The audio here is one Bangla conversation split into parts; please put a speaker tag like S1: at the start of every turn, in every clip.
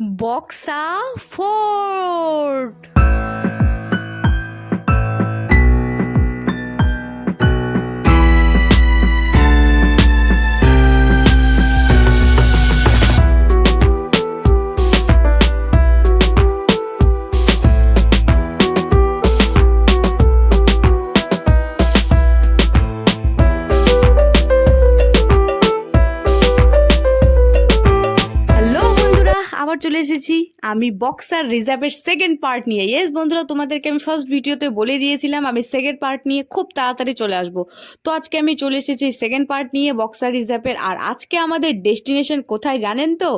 S1: বক্সা ফোর্ট চলে এসেছি। আমি বক্সার রিজার্ভের সেকেন্ড পার্ট নিয়ে। ইয়েস বন্ধুরা, তোমাদেরকে আমি ফার্স্ট ভিডিওতে বলে দিয়েছিলাম, আমি সেকেন্ড পার্ট নিয়ে খুব তাড়াতাড়ি চলে আসব। তো আজকে আমি চলে এসেছি সেকেন্ড পার্ট নিয়ে বক্সার রিজার্ভের। আর আজকে আমাদের ডেস্টিনেশন কোথায় জানেন তো?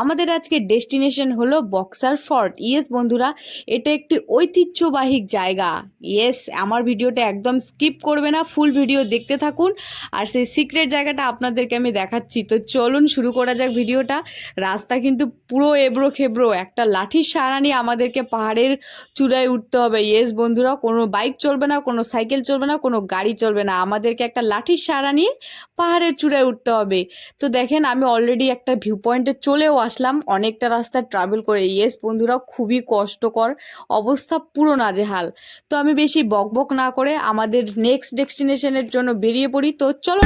S1: আমাদের আজকে ডেস্টিনেশন হলো বক্সার ফর্ট ইয়েস বন্ধুরা, এটা একটি ঐতিহ্যবাহী জায়গা। ইয়েস আমার ভিডিওটা একদম স্কিপ করবে না ফুল ভিডিও দেখতে থাকুন। আর সেই সিক্রেট জায়গাটা আপনাদেরকে আমি দেখাচ্ছি। তো চলুন শুরু করা যাক ভিডিওটা। রাস্তা কিন্তু পুরো এবড়ো খেবড়ো একটা লাঠির সাহারা নিয়ে আমাদেরকে পাহাড়ের চূড়ায় উঠতে হবে। ইয়েস বন্ধুরা, কোনো বাইক চলবে না, কোনো সাইকেল চলবে না, কোনো গাড়ি চলবে না। আমাদেরকে একটা লাঠির সাহারা নিয়ে পাহাড়ের চূড়ায় উঠতে হবে। তো দেখেন, আমি অলরেডি একটা ভিউ পয়েন্টে চলেও আসলাম। অনেকটা রাস্তা ট্রাভেল করে। ইয়েস বন্ধুরা, খুবই কষ্টকর অবস্থা, পুরো নাজেহাল। তো আমি বেশি বকবক না করে আমাদের নেক্সট ডেস্টিনেশনের জন্য বেরিয়ে পড়ি। তো চলো।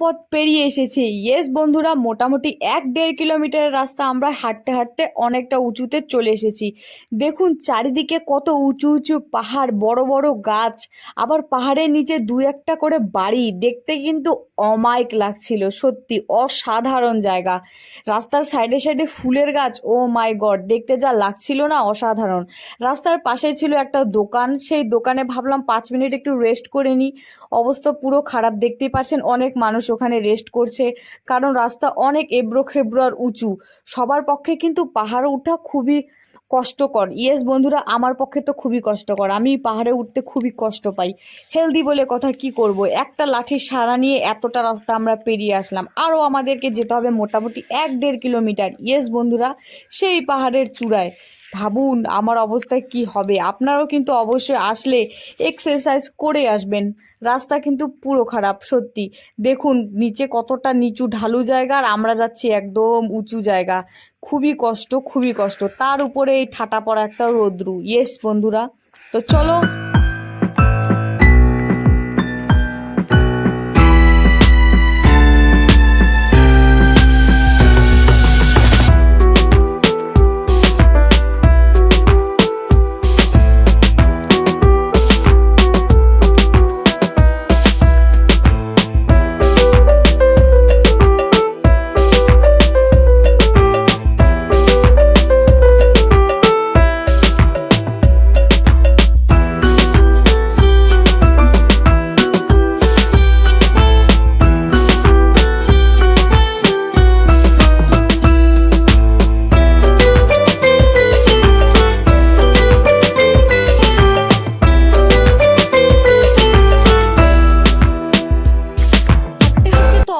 S1: পথ পেরিয়ে এসেছি। ইয়েস বন্ধুরা, মোটামুটি এক দেড় কিলোমিটারের রাস্তা আমরা হাঁটতে হাঁটতে অনেকটা উঁচুতে চলে এসেছি। দেখুন, চারিদিকে কত উঁচু উঁচু পাহাড়, বড় বড় গাছ, আবার পাহাড়ের নিচে দু একটা করে বাড়ি। দেখতে কিন্তু অমায়িক লাগছিল, সত্যি অসাধারণ জায়গা। রাস্তার সাইডে সাইডে ফুলের গাছ, ও মাই গড, দেখতে যা লাগছিল না অসাধারণ। রাস্তার পাশে ছিল একটা দোকান, সেই দোকানে ভাবলাম পাঁচ মিনিট একটু রেস্ট করে নিই। অবস্থা পুরো খারাপ, দেখতেই পাচ্ছেন, অনেক মানুষ ওখানে রেস্ট করছে। কারণ রাস্তা অনেক এবড়ো খেবড়ো আর উঁচু। সবার পক্ষে কিন্তু পাহাড়ে ওঠা খুবই কষ্টকর। ইয়েস বন্ধুরা, আমার পক্ষে তো খুবই কষ্টকর। আমি পাহাড়ে উঠতে খুবই কষ্ট পাই। হেলদি বলে কথা কি করব? একটা লাঠির সারা নিয়ে এতটা রাস্তা আমরা পেরিয়ে আসলাম। আরও আমাদেরকে যেতে হবে মোটামুটি এক দেড় কিলোমিটার। ইয়েস বন্ধুরা, সেই পাহাড়ের চূড়ায়। ভাবুন আমার অবস্থায় কি হবে। আপনারাও কিন্তু অবশ্যই আসলে এক্সারসাইজ করে আসবেন। রাস্তা কিন্তু পুরো খারাপ, সত্যি। দেখুন, নিচে কতটা নিচু ঢালু জায়গা আর আমরা যাচ্ছি একদম উঁচু জায়গা। খুবই কষ্ট খুবই কষ্ট। তার উপরে এই ঠাটা পড়া একটা রোদ্রু। ইয়েস বন্ধুরা। তো চলো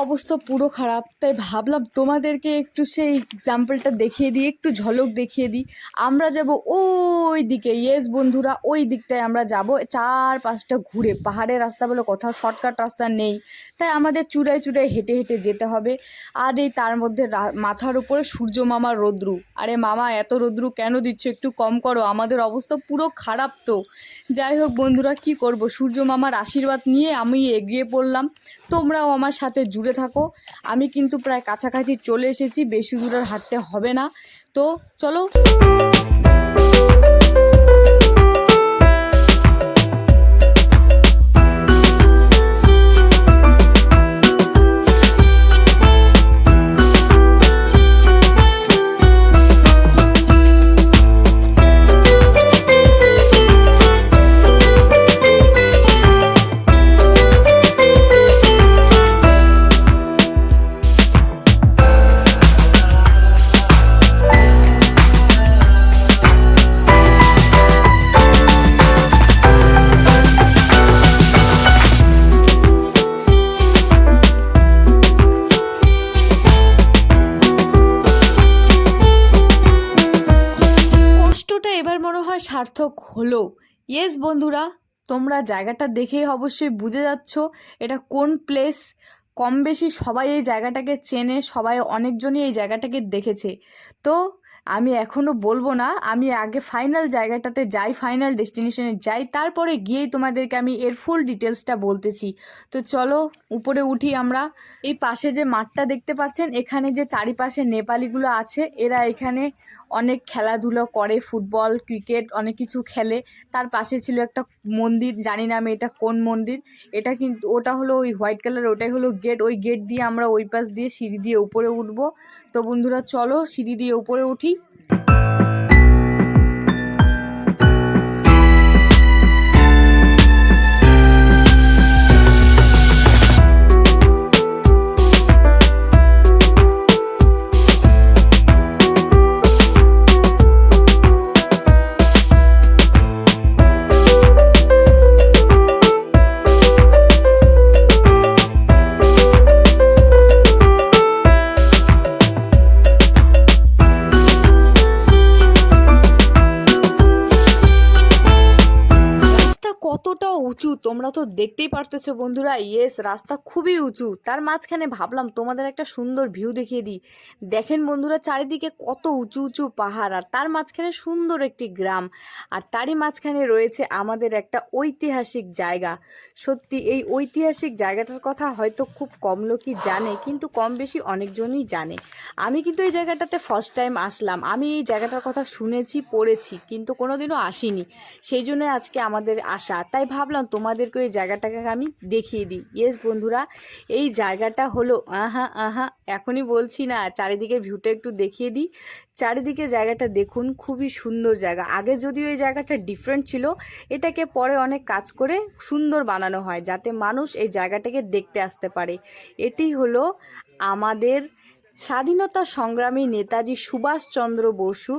S1: অবস্থা পুরো খারাপ। তাই ভাবলাম তোমাদেরকে একটু সেই এক্সাম্পলটা দেখিয়ে দিই, একটু ঝলক দেখিয়ে দিই। আমরা যাব ওই দিকে। ইয়েস বন্ধুরা, ওই দিকটায় আমরা যাব। চার পাঁচটা ঘুরে, পাহাড়ের রাস্তা বলে কোথাও শর্টকাট রাস্তা নেই। তাই আমাদের চূড়ায় চূড়ায় হেঁটে হেঁটে যেতে হবে। আর এই তার মধ্যে মাথার উপরে সূর্য মামার রৌদ্রু। আরে মামা, এত রৌদ্রু কেন দিচ্ছ? একটু কম করো। আমাদের অবস্থা পুরো খারাপ তো। যাই হোক, বন্ধুরা, কি করব? সূর্য মামার আশীর্বাদ নিয়ে আমি এগিয়ে পড়লাম। তোমরাও আমার সাথে জুড়ে থাকো। আমি কিন্তু প্রায় কাছাকাছি চলে এসেছি, বেশি দূরের হাঁটতে হবে না। তো চলো। সার্থক হলো। ইয়েস বন্ধুরা, তোমরা জায়গাটা দেখেই অবশ্যই বুঝে যাচ্ছ এটা কোন প্লেস কম বেশি সবাই এই জায়গাটাকে চেনে, সবাই অনেকজনই এই জায়গাটাকে দেখেছে। তো আমি এখনও বলব না, আমি আগে ফাইনাল জায়গাটাতে যাই ফাইনাল ডেস্টিনেশনে যাই, তারপরে গিয়েই তোমাদেরকে আমি এর ফুল ডিটেলসটা বলতেছি। তো চলো, উপরে উঠি আমরা। এই পাশে যে মাঠটা দেখতে পাচ্ছেন, এখানে যে চারিপাশে নেপালিগুলো আছে, এরা এখানে অনেক খেলাধুলো করে, ফুটবল, ক্রিকেট, অনেক কিছু খেলে। তার পাশে ছিল একটা মন্দির, জানি না আমি এটা কোন মন্দির। এটা কিন্তু, ওটা হলো ওই হোয়াইট কালার, ওটাই হলো গেট ওই গেট দিয়ে আমরা ওই পাশ দিয়ে সিঁড়ি দিয়ে উপরে উঠবো। তো বন্ধুরা, চলো সিঁড়ি দিয়ে উপরে উঠি। Thank you. তো দেখতেই পারতেছো বন্ধুরা ইয়েস রাস্তা খুবই উঁচু। তার মাঝখানে ভাবলাম তোমাদের একটা সুন্দর ভিউ দেখিয়ে দিই। দেখেন বন্ধুরা, চারিদিকে কত উঁচু উঁচু পাহাড়, আর তার মাঝখানে সুন্দর একটি গ্রাম, আর তারই মাঝখানে রয়েছে আমাদের একটা ঐতিহাসিক জায়গা। সত্যি, এই ঐতিহাসিক জায়গাটার কথা হয়তো খুব কম লোকই জানে, কিন্তু কম বেশি অনেকজনই জানে। আমি কিন্তু এই জায়গাটাতে ফার্স্ট টাইম আসলাম। আমি এই জায়গাটার কথা শুনেছি, পড়েছি, কিন্তু কোনোদিনও আসিনি। সেই জন্য আজকে আমাদের আসা তাই ভাবলাম তোমাদেরকে এই জায়গাটাকে আমি দেখিয়ে দিই। ইয়েস বন্ধুরা, এই জায়গাটা হলো, আহা আহা, এখনই বলছি না চারিদিকে ভিউটা একটু দেখিয়ে দিই। চারিদিকে জায়গাটা দেখুন, খুবই সুন্দর জায়গা। আগে যদিও এই জায়গাটা ডিফারেন্ট ছিল, এটাকে পরে অনেক কাজ করে সুন্দর বানানো হয়, যাতে মানুষ এই জায়গাটাকে দেখতে আসতে পারে। এটি হলো আমাদের স্বাধীনতা সংগ্রামী নেতাজি সুভাষচন্দ্র বসু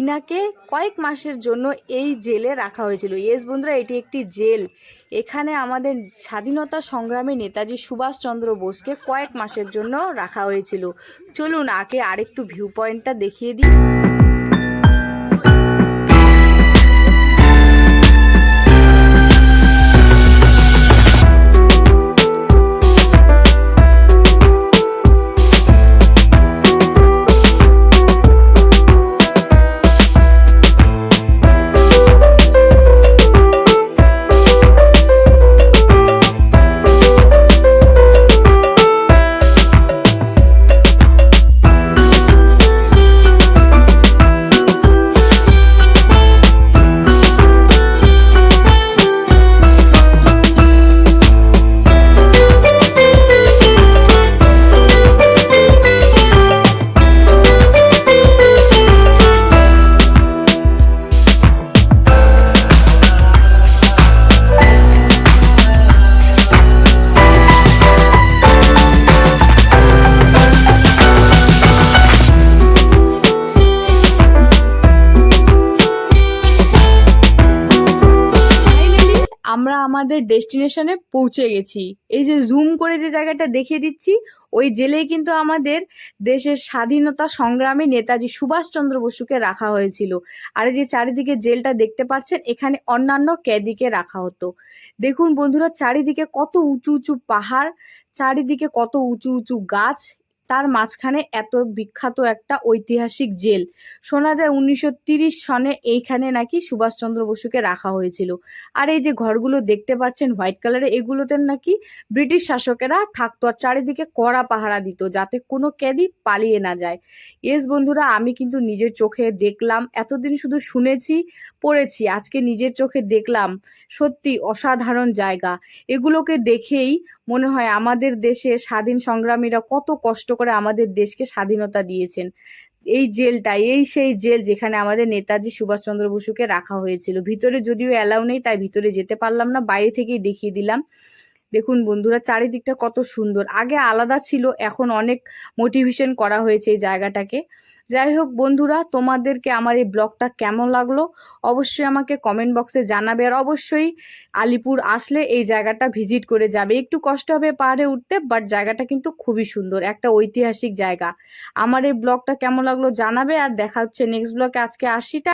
S1: ইনাকে কয়েক মাসের জন্য এই জেলে রাখা হয়েছিল। ইয়েস বন্ধুরা, এটি একটি জেল। এখানে আমাদের স্বাধীনতা সংগ্রামী নেতাজি সুভাষচন্দ্র বোসকে কয়েক মাসের জন্য রাখা হয়েছিল। চলুন আগে আরেকটু ভিউ পয়েন্টটা দেখিয়ে দিই। আমাদের ডেস্টিনেশনে পৌঁছে গেছি। এই যে জুম করে যে জায়গাটা দেখিয়ে দিচ্ছি, ওই জেলেই কিন্তু আমাদের দেশের স্বাধীনতা সংগ্রামী নেতাজি সুভাষচন্দ্র বসুকে রাখা হয়েছিল। আর এই যে চারিদিকে জেলটা দেখতে পাচ্ছেন, এখানে অন্যান্য ক্যাদিকে রাখা হতো। দেখুন বন্ধুরা, চারিদিকে কত উঁচু উঁচু পাহাড়, চারিদিকে কত উঁচু উঁচু গাছ তার মাঝখানে এত বিখ্যাত একটা ঐতিহাসিক জেল। শোনা যায় উনিশশো সনে এইখানে নাকি সুভাষচন্দ্র বসুকে রাখা হয়েছিল। আর এই যে ঘরগুলো দেখতে পাচ্ছেন হোয়াইট কালারের এগুলোতে নাকি ব্রিটিশ শাসকেরা থাকতো আর চারিদিকে কড়া পাহারা দিত যাতে কোনো ক্যাদি পালিয়ে না যায়। এস বন্ধুরা, আমি কিন্তু নিজের চোখে দেখলাম, এতদিন শুধু শুনেছি, পড়েছি, আজকে নিজের চোখে দেখলাম। সত্যি অসাধারণ জায়গা। এগুলোকে দেখেই মনে হয় আমাদের দেশে স্বাধীন সংগ্রামীরা কত কষ্ট করে আমাদের দেশকে স্বাধীনতা দিয়েছেন। এই জেলটা, এই সেই জেল যেখানে আমাদের নেতাজি সুভাষচন্দ্র বসুকে রাখা হয়েছিল। ভিতরে যদিও অ্যালাউ নেই, তাই ভিতরে যেতে পারলাম না, বাইরে থেকেই দেখিয়ে দিলাম। দেখুন বন্ধুরা, চারিদিকটা কত সুন্দর। আগে আলাদা ছিল, এখন অনেক মোটিভেশন করা হয়েছে এই জায়গাটাকে। যাই হোক বন্ধুরা, তোমাদেরকে আমার এই ব্লগটা কেমন লাগল অবশ্যই আমাকে কমেন্ট বক্সে জানাবে। আর অবশ্যই আলিপুর আসলে এই জায়গাটা ভিজিট করে যাবে। একটু কষ্ট হবে পাহাড়ে উঠতে বাট জায়গাটা কিন্তু খুবই সুন্দর, একটা ঐতিহাসিক জায়গা। আমার এই ব্লগটা কেমন লাগল জানাবে, আর দেখা হচ্ছে নেক্সট ব্লগে আজকে আশিটা